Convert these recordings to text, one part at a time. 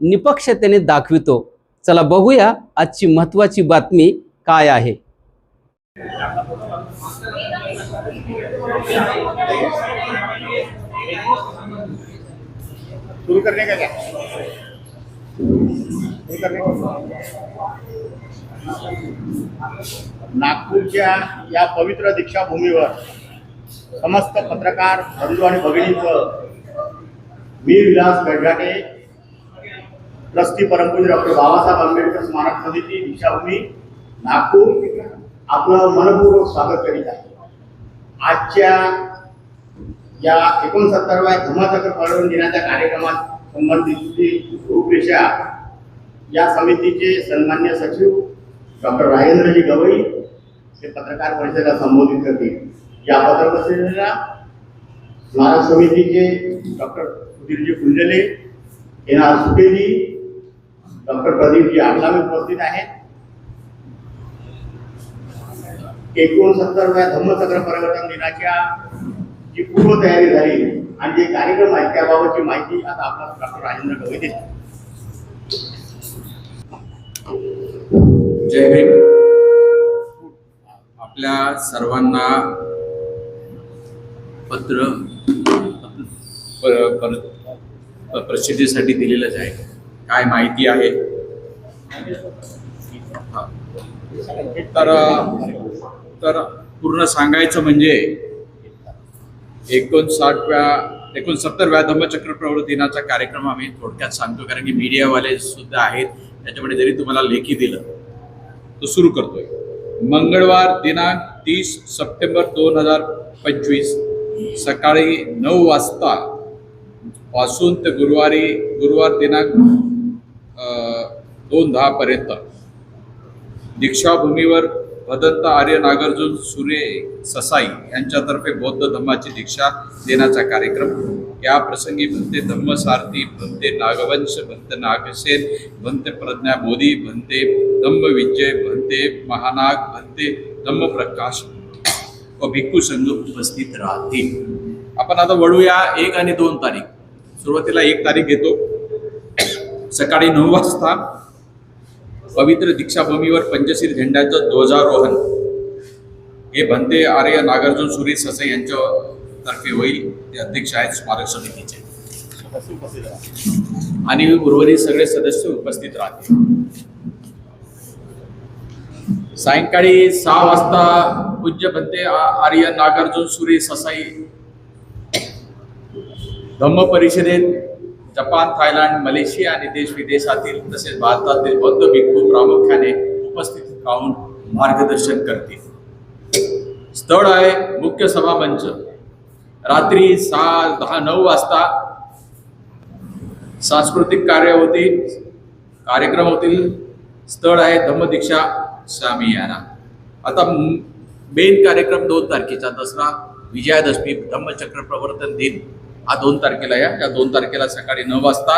निपक्षतेने दाखवितो. चला बघूया आजची महत्वाची बातमी काय आहे. नागपूरच्या या पवित्र दीक्षाभूमीवर समस्त पत्रकार बंधू आणि भगिनींचं मी विलास गडघाटे ट्रस्टी परमपूज डॉक्टर बाबासाहेब आंबेडकर स्मारक समिती दीक्षाभूमी नागपूर. आपलं मनपूर्वक स्वागत करीत आहे. आजच्या या एकोणसत्तरव्या धर्मचक्र पर्यटन दिनाच्या कार्यक्रमात संबंधित रूपरेषा या समितीचे सन्मान्य सचिव डॉक्टर राजेंद्रजी गवई हे पत्रकार परिषदेला संबोधित करतील. या पत्रकार परिषदेला स्मारक समितीचे doctor Sudhirji Kundle N R Supeji doctor Pradeepji Aglave उपस्थित आहेत एकोणसत्तरव्या धम्मचक्र परिवर्तन दिनाच्या जी पूर्वतयारी झाली आणि जे कार्यक्रम आहेत त्याबाबतची माहिती आता आपला डॉक्टर राजेंद्र गवई देत जय भीम. आपल्या सर्वांना पत्र प्रसिद्धीसाठी दिलेलंच आहे. काय माहिती आहे? तर तर पूर्ण सांगायचं म्हणजे एकोणसाठव्या एकोणसत्तरव्या धम्मचक्र प्रवर्तन दिनाचा कार्यक्रम आम्ही थोडक्यात सांगतो कारण की मीडियावाले सुद्धा आहेत. त्याच्यामुळे जरी तुम्हाला लेखी दिलं तो सुरू करतोय. मंगळवार दिनांक तीस सप्टेंबर दोन हजार पंचवीस सकाळी नऊ वाजता पासून ते गुरुवारी गुरुवार दिनांक दोन दहा पर्यंत. दीक्षाभूमीवर भदंत आर्य नागार्जुन सुरे ससाई यांच्यातर्फे बौद्ध धम्माची दीक्षा देण्याचा कार्यक्रम. या प्रसंगी भंते धम्मसारथी भंते नागवंश भंत नागसेन भंते प्रज्ञा बोधी भंते धम्म विजय भंते महानाग भंते धम्मप्रकाश व भिक्खू संघ उपस्थित राहतील. आपण आता वळूया एक आणि दोन तारीख. सुरुवातीला एक तारीख घेतो. सकाळी नऊ वाजता पवित्र दीक्षाभूमीवर पंचशील झेंड्याचं ध्वजारोहण. हे भंते आर्य नागार्जुन सुरी ससे यांच्या तर्फे होईल. ते अध्यक्ष आहेत स्मारक समितीचे. आणि उर्वरित सगळे सदस्य उपस्थित राहतील. सायंकाळी सहा वाजता पूज्य भंते आर्य नागार्जुन सुरे ससाई धम्म परिषदेत जपान थायलंड मलेशिया आणि देश विदेशातील तसेच भारतातील बौद्ध भिक्खू प्रामुख्याने उपस्थित राहून मार्गदर्शन करतील. स्थळ आहे मुख्य सभा मंच. रात्री सहा दहा नऊ वाजता सांस्कृतिक कार्य होतील कार्यक्रम होतील. स्थळ आहे धम्मदीक्षा सामियाना आता मेन कार्यक्रम दोन तारखेचा दसरा विजयादशमी धम्मचक्र प्रवर्तन दिन. हा दोन तारखेला या. त्या दोन तारखेला सकाळी नऊ वाजता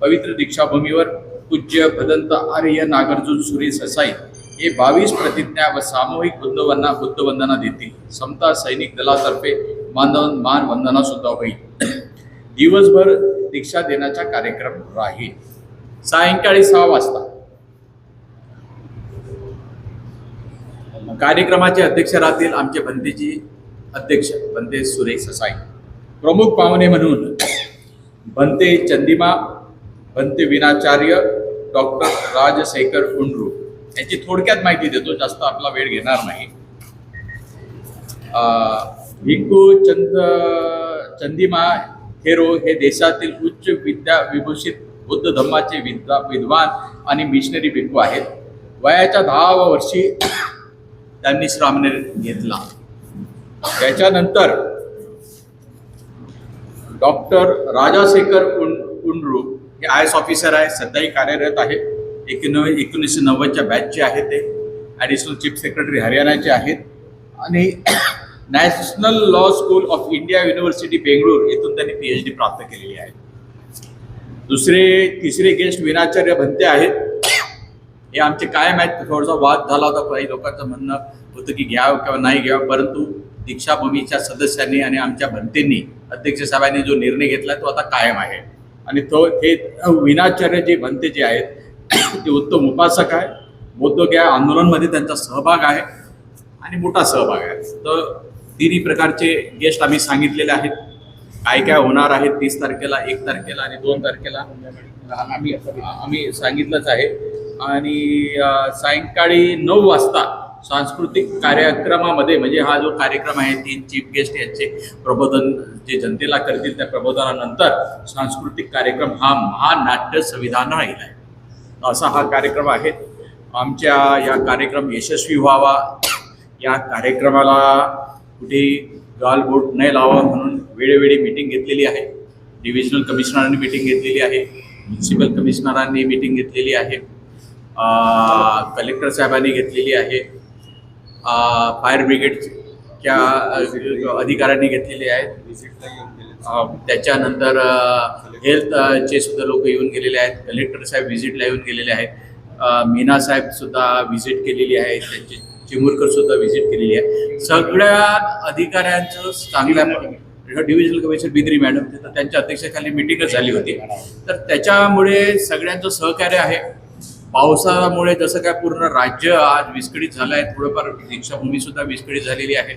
पवित्र दीक्षाभूमीवर पूज्य भदंत आर्य नागार्जुन सुरी ससाई हे बावीस प्रतिज्ञा व सामूहिक बुद्धवंदना बुद्धवंदना देतील. समता सैनिक दलातर्फे मानवन मान वंदना सुद्धा होईल. दिवसभर दीक्षा देण्याचा कार्यक्रम राहील. सायंकाळी सहा वाजता. कार्यक्रमाचे अध्यक्ष राहतील आमचे बंदेजी अध्यक्ष बंदे सुरेश ससाई. प्रमुख पाहुणे म्हणून भंते चंदिमा भंते विनाचार्य डॉक्टर राजशेखर कुंडरू. यांची थोडक्यात माहिती देतो जास्त आपला वेळ घेणार नाही. अं, भिक्खू चंद चंदिमा थेरो हे देशातील उच्च विद्या विभूषित बौद्ध धर्माचे विद्वा विद्वान आणि मिशनरी भिक्खू आहेत. वयाच्या दहाव्या वर्षी त्यांनी श्रामने घेतला. त्याच्यानंतर डॉक्टर राजाशेखर उं उंडरू हे आय एस ऑफिसर आहे सध्याही कार्यरत आहे. एकोणव एकोणीसशे नव्वदच्या बॅचचे आहे ते. ॲडिशनल चीफ सेक्रेटरी हरियाणाचे आहेत. आणि national law school of India university Bengaluru येथून त्यांनी पी एच डी प्राप्त केलेली आहे. दुसरे तिसरे गेस्ट विनाचार्य भंते आहेत. हे आमचे कायम आहेत. थोडासा वाद झाला होता काही लोकांचं म्हणणं होतं की घ्यावं किंवा नाही घ्यावं परंतु दीक्षाभूमीच्या सदस्यांनी आणि आमच्या भंतेंनी अध्यक्ष साहेबांनी जो निर्णय घेतला तो आता कायम आहे. आणि तो हे विनाचार्य जे भंते जे आहेत ते उत्तम उपासक आहे. बौद्ध या आंदोलनमध्ये त्यांचा सहभाग आहे आणि मोठा सहभाग आहे. तर तिन्ही प्रकारचे गेस्ट आम्ही सांगितलेले आहेत. काय काय होणार आहे तीस तारखेला एक तारखेला आणि दोन तारखेला आम्ही आम्ही सांगितलंच आहे. आणि सायंकाळी नऊ वाजता सांस्कृतिक कार्यक्रमामध्ये म्हणजे हा जो कार्यक्रम आहे तीन चीफ गेस्ट यांचे प्रबोधन जे जनतेला करतील त्या प्रबोधनानंतर सांस्कृतिक कार्यक्रम हा महानाट्य संविधान राहील. आहे असा हा कार्यक्रम आहे. आमच्या या कार्यक्रम यशस्वी व्हावा. या कार्यक्रमाला कुठे गालबोट नाही लावा म्हणून वेळोवेळी मिटिंग घेतलेली आहे. डिव्हिजनल कमिशनरांनी मिटिंग घेतलेली आहे. म्युन्सिपल कमिशनरांनी मिटिंग घेतलेली आहे. कलेक्टर साहेबांनी घेतलेली आहे. फायर ब्रिगेडच्या अधिकाऱ्यांनी घेतलेली आहेत त्याच्यानंतर हेल्थचे सुद्धा लोक येऊन गेलेले आहेत. कलेक्टर साहेब व्हिजिटला येऊन गेलेले आहेत. मीना साहेब सुद्धा व्हिजिट केलेली आहे. त्यांचे चिमुरकर सुद्धा व्हिजिट केलेली आहे. सगळ्या अधिकाऱ्यांचं चांगल्या डिव्हिजनल कमिशनर बिद्री मॅडम तिथं त्यांच्या अध्यक्षतेखाली मिटिंगच झाली होती. तर त्याच्यामुळे सगळ्यांचं सहकार्य आहे. पावसामुळे जसं काय पूर्ण राज्य आज विस्कळीत झालं आहे थोडंफार दीक्षाभूमी सुद्धा विस्कळीत झालेली आहे.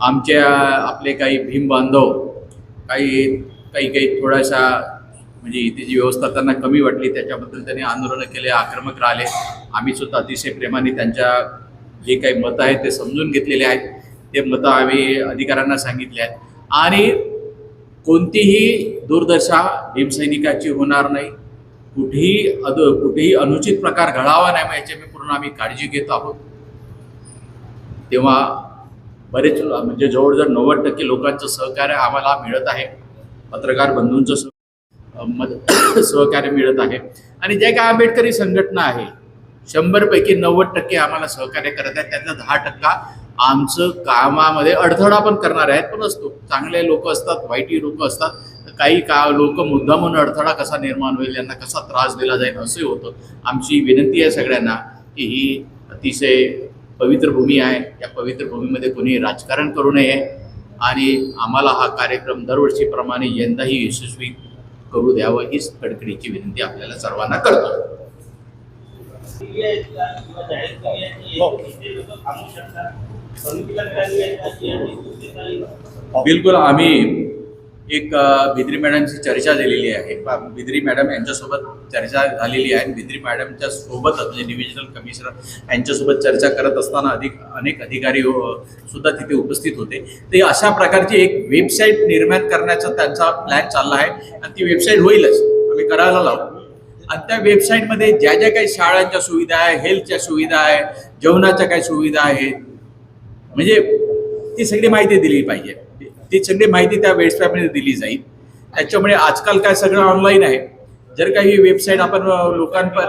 आमच्या आपले काही भीम बांधव काही काही काही थोडासा म्हणजे इथे जी व्यवस्था त्यांना कमी वाटली त्याच्याबद्दल त्यांनी आंदोलनं केले आक्रमक राहिले. आम्ही सुद्धा अतिशय प्रेमाने त्यांच्या जे काही मतं आहेत ते समजून घेतलेले आहेत. ते मतं आम्ही अधिकाऱ्यांना सांगितले आहेत. आणि कोणतीही दुर्दशा भीमसैनिकाची होणार नाही. कुठेही अद कुठेही अनुचित प्रकार घडावा नाही मग याची आम्ही पूर्ण आम्ही काळजी घेत आहोत. तेव्हा बरेच म्हणजे जवळजवळ नव्वद टक्के लोकांचं सहकार्य आम्हाला मिळत आहे. पत्रकार बंधूंचं सह- मद सहकार्य मिळत आहे. आणि जे काय आंबेडकरी संघटना आहे शंभरपैकी नव्वद टक्के आम्हाला सहकार्य करत आहेत. त्यातला दहा टक्का आमचं कामामध्ये अडथळा पण करणार आहेत पण असतो. चांगले लोक असतात वाईटही लोक असतात. काही का लोक मुद्दा म्हणून अडथळा कसा निर्माण होईल यांना कसा त्रास दिला जाईल असंही होतं. आमची विनंती आहे सगळ्यांना की ही अतिशय पवित्र भूमी आहे. या पवित्र भूमीमध्ये कोणी राजकारण करू नये आणि आम्हाला हा कार्यक्रम दरवर्षीप्रमाणे यंदाही यशस्वी करू द्यावं हीच कडकडीची विनंती आपल्याला सर्वांना करतो. बिलकुल आम्ही एक बिद्री मॅडमची चर्चा झालेली आहे. बिद्री मॅडम यांच्यासोबत चर्चा झालेली आहे. बिद्री मॅडमच्या सोबतच म्हणजे डिव्हिजनल कमिशनर यांच्यासोबत चर्चा करत असताना अधिक अनेक अधिकारी सुद्धा तिथे उपस्थित होते. ते अशा प्रकारची एक वेबसाईट निर्माण करण्याचा त्यांचा प्लॅन चालला आहे. आणि ती वेबसाईट होईलच. आम्ही करायला लावू. आणि त्या वेबसाईटमध्ये ज्या ज्या काही शाळांच्या सुविधा आहे हेल्थच्या सुविधा आहे जेवणाच्या काही सुविधा आहेत म्हणजे ती सगळी माहिती दिली पाहिजे. ती सगळी माहिती त्या वेबसाईटमध्ये दिली जाईल. त्याच्यामुळे आजकाल काय सगळं ऑनलाईन आहे. जर काही वेबसाईट आपण अ, लोकांपर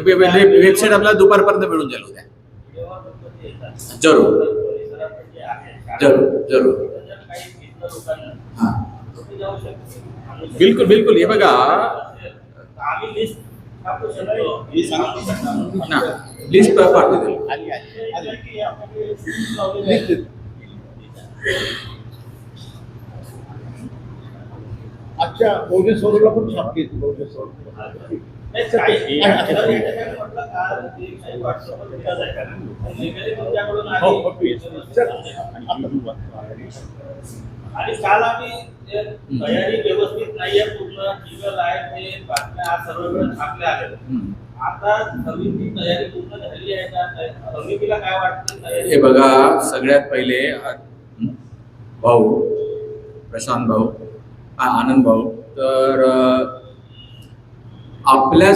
वेबसाईट आपल्याला दुपारपर्यंत मिळून जाईल उद्या. जरूर. जरूर जरूर. हां. बिलकुल बिलकुल. हे बघा. ना लिस्ट पाठवते अच्छा मोठे सोडूला पण छाप घेतली मोठे आणि काल आम्ही तयारी व्यवस्थित नाहीये पूर्ण टिकल आहे ते बातम्या आज सर्व वेळ छापल्या आहेत. आता समिती तयारी पूर्ण झाली आहे का समितीला काय वाटतं? तयारी हे बघा सगळ्यात पहिले भाऊ प्रशांत भाऊ आनंद भाऊ. तर आपल्या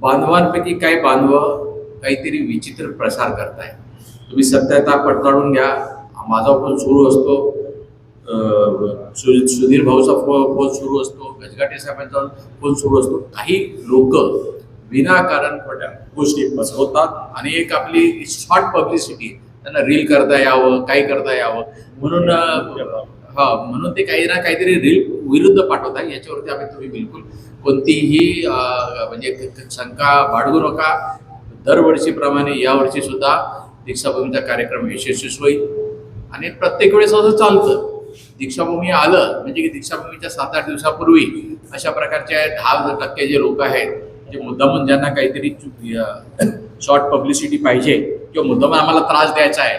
बांधवांपैकी काही बांधव काहीतरी विचित्र प्रसार करताय. तुम्ही सत्यता पडताळून घ्या. माझा फोन सुरू असतो. सुधीर भाऊचा फो- फोन सुरू असतो. गजगाटे साहेबांचा फोन सुरू असतो. काही लोक विनाकारण खोट्या गोष्टी बसवतात आणि एक आपली शॉर्ट पब्लिसिटी त्यांना रील करता यावं काही करता यावं. म्हणून हा म्हणून ते काही ना काहीतरी रील विरुद्ध पाठवतात याच्यावरती आम्ही तुम्ही बिलकुल कोणतीही म्हणजे शंका बाळगू नका. दरवर्षीप्रमाणे यावर्षी सुद्धा दीक्षाभूमीचा कार्यक्रम यशस्वी होईल. आणि प्रत्येक वेळेस असं चालतं. दीक्षाभूमी आलं म्हणजे की दीक्षाभूमीच्या सात आठ दिवसापूर्वी अशा प्रकारचे दहा टक्के जे लोक आहेत जे मुद्दामून ज्यांना काहीतरी शॉर्ट पब्लिसिटी पाहिजे किंवा मुद्दामून आम्हाला त्रास द्यायचा आहे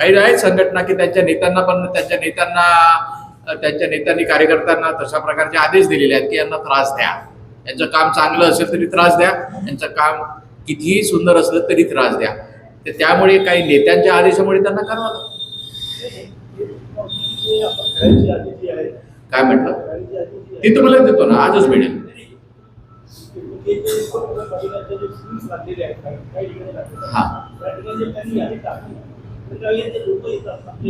काही आहेत संघटना की त्यांच्या नेत्यांना पण त्यांच्या नेत्यांना त्यांच्या नेत्यांनी कार्यकर्त्यांना तशा प्रकारचे आदेश दिलेले आहेत की यांना त्रास द्या. यांचं काम चांगलं असेल तरी त्रास द्या. यांचं काम कितीही सुंदर असलं तरी त्रास द्या. तर त्यामुळे काही नेत्यांच्या आदेशामुळे त्यांना करावं काय म्हटलं? ती तुम्हाला देतो ना आजच मिळेल. हा.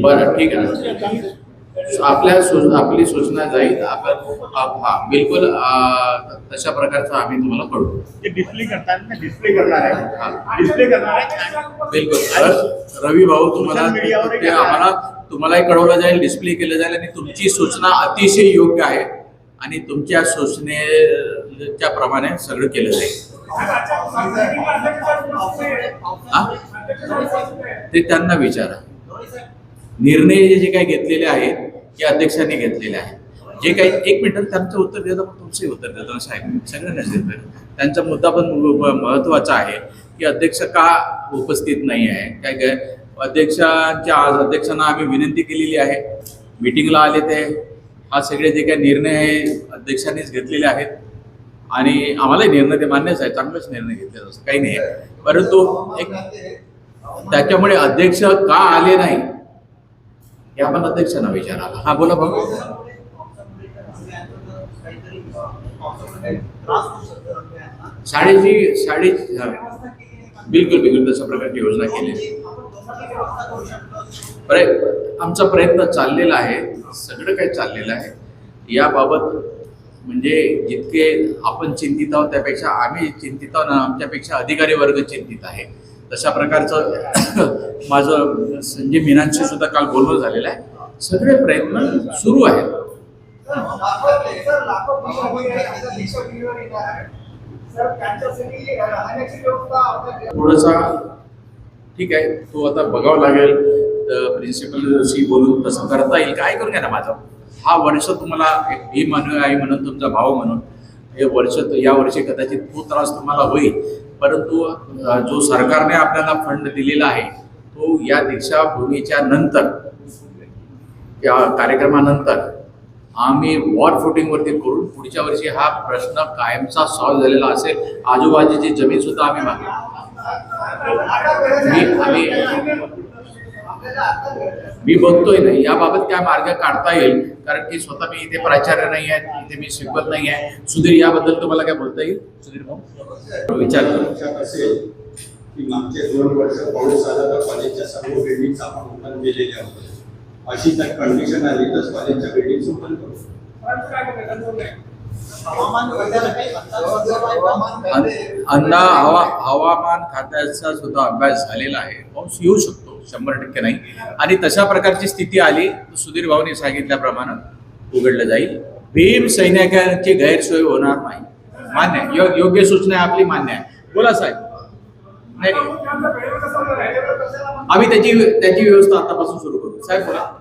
बरं, ठीक आहे. आपल्या सू- आपली सूचना जाईल. आपण हा बिलकुल तशा प्रकारचं आम्ही तुम्हाला कळू डिस्प्ले करणार आहे. डिस्प्ले करणार आहे. बिलकुल. रवी भाऊ तुम्हाला ते आम्हाला तुम्हालाही कळवलं जाईल डिस्प्ले केलं जाईल आणि तुमची सूचना अतिशय योग्य आहे. आणि तुमच्या सूचनेच्या प्रमाणे सगळं केलं जाईल? ते त्यांना विचारा. निर्णय जे जे काही घेतलेले आहेत ते अध्यक्षांनी घेतलेले आहेत. जे काही एक मिनिट त्यांचं उत्तर देतं पण तुमचंही उत्तर देतो. साहेब सगळ्यांनाच देतो. त्यांचा मुद्दा पण महत्त्वाचा महत्त्वाचा आहे की अध्यक्ष का उपस्थित नाही आहे? काय काय? अध्यक्षांच्या आज अध्यक्षांना आम्ही विनंती केलेली आहे. मीटिंगला आले ते. हा सगळे जे काही निर्णय आहे अध्यक्षांनीच घेतलेले आहेत. आणि आम्हालाही निर्णय ते मान्यच आहे. चांगलाच निर्णय घेतले असं काही नाही आहे. परंतु एक त्याच्यामुळे अध्यक्ष का आले नाही हे आपण अध्यक्षांना विचारायला. हा बोला बघू शाळेची शाळे बिलकुल बिलकुल तशा प्रकारची योजना केली. प्रय आमचा प्रयत्न चाललेला आहे सगळं काही चाललेलं आहे. याबाबत म्हणजे जितके आपण चिंतित आहोत त्यापेक्षा आम्ही चिंतित आहोत आणि आमच्यापेक्षा अधिकारी वर्ग चिंतित आहे. तशा प्रकारचं माझं संजय मीनांशी सुद्धा काल बोलणं झालेलं आहे. सगळे प्रयत्न सुरू आहेत. थोडासा ठीक आहे तो आता बघावं लागेल. प्रिन्सिपलशी बोलून तसं करता येईल. काय करून घ्या ना माझं? हा वर्ष तुम्हाला हे मी म्हणून आई म्हणून तुमचा भाव म्हणून हे वर्ष या वर्षी कदाचित तो त्रास तुम्हाला होईल. परंतु जो सरकारने आपल्याला फंड दिलेला आहे तो या दीक्षाभूमीच्या नंतर या कार्यक्रमानंतर आम्ही वॉर फुटिंगवरती करून पुढच्या वर्षी हा प्रश्न कायमचा सॉल्व्ह झालेला असेल. आजूबाजूची जमीन सुद्धा आम्ही मागू मी बघतोय ना याबाबत काय मार्ग काढता येईल. कारण की स्वतः मी इथे प्राचार्य नाही आहे इथे मी शिकवत नाही आहे. सुधीर याबद्दल तुम्हाला काय बोलता येईल? सुधीर भाऊ. विचार करू. की मागचे दोन वर्ष पाऊस आला तर कॉलेजच्या सर्व बिल्डिंग आपण ओपन केलेल्या होत्या अशी जर कंडिशन आली तर कॉलेजच्या बिल्डिंग ओपन करू. अन- अन्न हवा हवामान खात्याचा सुद्धा अभ्यास झालेला आहे. पाऊस येऊ शकतो. शंभर टक्के नाही. आणि तशा प्रकारची स्थिती आली सुधीर भाऊनी सांगितल्याप्रमाणे उघडलं जाईल. भीम सैनिकांची गैरसोय होणार नाही. मान्य आहे. यो- योग्य सूचना आपली मान्य आहे. बोला साहेब. नाही. आम्ही त्याची त्याची व्यवस्था आतापासून सुरू करू. साहेब बोला.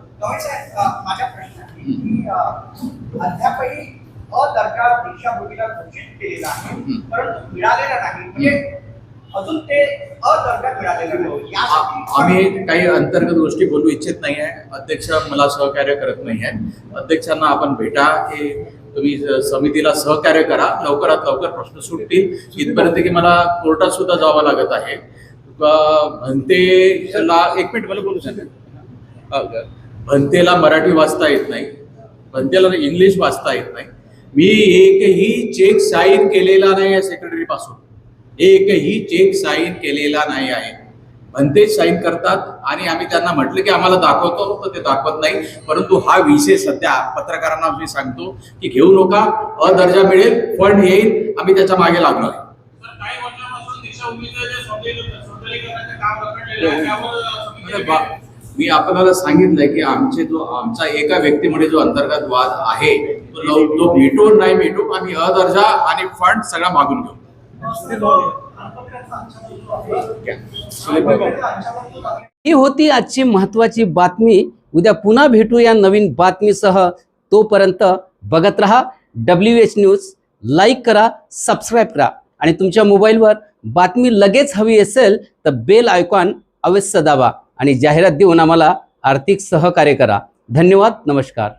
परंतु मिळालेला नाही. म्हणजे अजून ते यासाठी आम्ही काही अंतर्गत गोष्टी बोलू इच्छित नाही आहे. अध्यक्ष मला सहकार्य करत नाही आहे अध्यक्षांना आपण भेटा की तुम्ही समितीला सहकार्य करा. लवकरात लवकर प्रश्न सुटतील. इथपर्यंत की मला कोर्टात सुद्धा जावं लागत आहे. भंतेला एक मिनिट मला बोलू सांगा भंतेला मराठी वाचता येत नाही. भंतेला इंग्लिश वाचता येत नाही. मी एकही चेक साईन केलेला नाही आहे सेक्रेटरी पासून. एकही चेक साईन केलेला नाही आहे. भंतेज साईन करतात आणि आम्ही त्यांना म्हटलं की आम्हाला दाखवतो तर ते दाखवत नाही. परंतु हा विषय सध्या पत्रकारांना मी सांगतो की घेऊ नका अ दर्जा मिळेल फंड येईल आम्ही त्याच्यामागे लागलो आहे. बा- मी आपल्याला सांगितलंय की आमचे जो आमचा एका व्यक्तीमुळे जो अंतर्गत वाद आहे तो लव- तो भेटू नाही भेटू आम्ही अ दर्जा आणि फंड सगळा मागून घेऊ. ही होती आजची महत्वाची बातमी. उद्या पुन्हा भेटू या नवीन बातमीसह. तोपर्यंत बघत रहा डब्ल्यू एच न्यूज लाईक करा सबस्क्राईब करा. आणि तुमच्या मोबाईलवर बातमी लगेच हवी असेल तर बेल आयकॉन अवश्य दाबा. आणि जाहिरात देऊन आम्हाला आर्थिक सहकार्य करा. धन्यवाद नमस्कार.